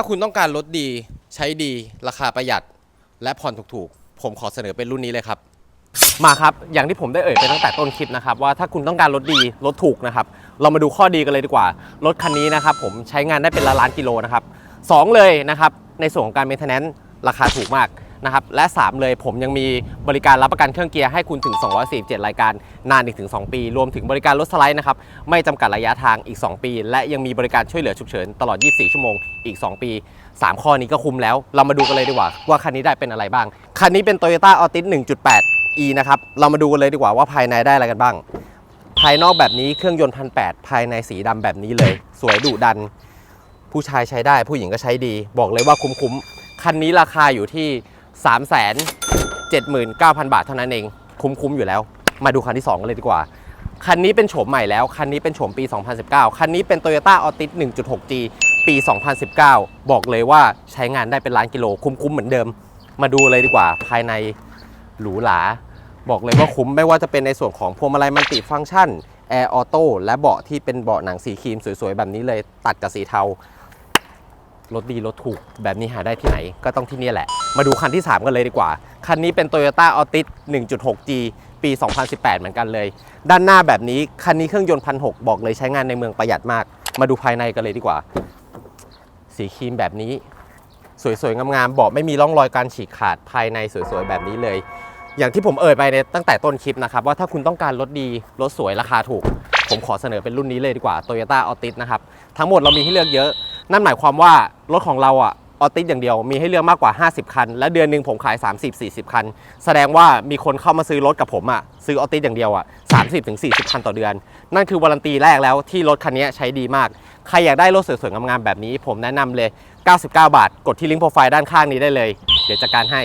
ถ้าคุณต้องการรถดีใช้ดีราคาประหยัด และผ่อนถูกๆ ผมขอเสนอเป็นรุ่นนี้เลยครับ มาครับ อย่างที่ผมได้เอ่ยไปตั้งแต่ต้นคลิปนะครับ ว่าถ้าคุณต้องการรถดีรถถูกนะครับ เรามาดูข้อดีกันเลยดีกว่า รถคันนี้นะครับ ผมใช้งานได้เป็นล้านล้านกิโลนะครับสองเลยนะครับในส่วนของการเมนเทนแนนซ์ราคาถูกมาก นะครับและ 3 เลยผมยังมีบริการรับประกันเครื่องเกียร์ให้คุณถึง 247 รายการนานอีกถึง 2 ปี รวมถึงบริการรถสไลด์นะครับไม่จำกัดระยะทางอีก 2 ปี และยังมีบริการช่วยเหลือฉุกเฉินตลอด 24 ชั่วโมงอีก 2 ปี 3 ข้อนี้ก็คุ้มแล้ว เรามาดูกันเลยดีกว่า ว่าคันนี้ได้เป็นอะไรบ้าง คันนี้เป็น Toyota Altis 1.8 e นะครับเรามาดูกันเลยดีกว่าว่าภายในได้อะไรกันบ้าง ภายนอกแบบนี้เครื่องยนต์พันแภายในสีดำแบบนี้เลย สวยดุดัน ผู้ชายใช้ได้ผู้หญิงก็ใช้ดี บอกเลยว่าคุ้มๆคันนี้ราคาอยู่ที่ 3 7 9 0 0 0 บาทเท่านั้นเอง คุ้มๆอยู่แล้ว มาดูคันที่ 2 กันเลยดีกว่า คันนี้เป็นโฉมใหม่แล้ว คันนี้เป็นโฉมปี 2019 คันนี้เป็น Toyota Altis 1.6G ปี 2019 บอกเลยว่าใช้งานได้เป็นล้านกิโล คุ้มๆเหมือนเดิม มาดูเลยดีกว่า ภายในหรูหราบอกเลยว่าคุ้มไม่ว่าจะเป็นในส่วนของพวงมาลัยมัลติฟังก์ชันแอร์ออโต้และเบาะที่เป็นเบาะหนังสีครีมสวยๆ แบบนี้เลยตัดกับสีเทารถดีรถถูกแบบนี้หาได้ที่ไหนก็ต้องที่นี่แหละ มาดูคันที่ 3 กันเลยดีกว่า คันนี้เป็น Toyota Altis 1.6G ปี 2018 เหมือนกันเลย ด้านหน้าแบบนี้คันนี้เครื่องยนต์พันหบอกเลยใช้งานในเมืองประหยัดมาก มาดูภายในกันเลยดีกว่า สีครีมแบบนี้ สวยๆ งามๆเบาะไม่มีร่องรอยการฉีกขาดภายในสวยๆ แบบนี้เลย อย่างที่ผมเอ่ยไปในตั้งแต่ต้นคลิปนะครับ ว่าถ้าคุณต้องการรถดีรถสวยราคาถูก ผมขอเสนอเป็นรุ่นนี้เลยดีกว่า Toyota Altis นะครับทั้งหมดเรามีให้เลือกเยอะ นั่นหมายความว่ารถของเราอะ ออติสอย่างเดียวมีให้เลือกมากกว่า 50 คัน และเดือนหนึ่งผมขาย 30-40 คัน แสดงว่ามีคนเข้ามาซื้อรถกับผมอะซื้อออติสอย่างเดียวอะ30-40 คันต่อเดือน นั่นคือวารันตีแรกแล้วที่รถคันนี้ใช้ดีมาก ใครอยากได้รถสวยๆงามๆแบบนี้ ผมแนะนำเลย 99 บาท กดที่ลิงก์โปรไฟล์ด้านข้างนี้ได้เลย เดี๋ยวจัดการให้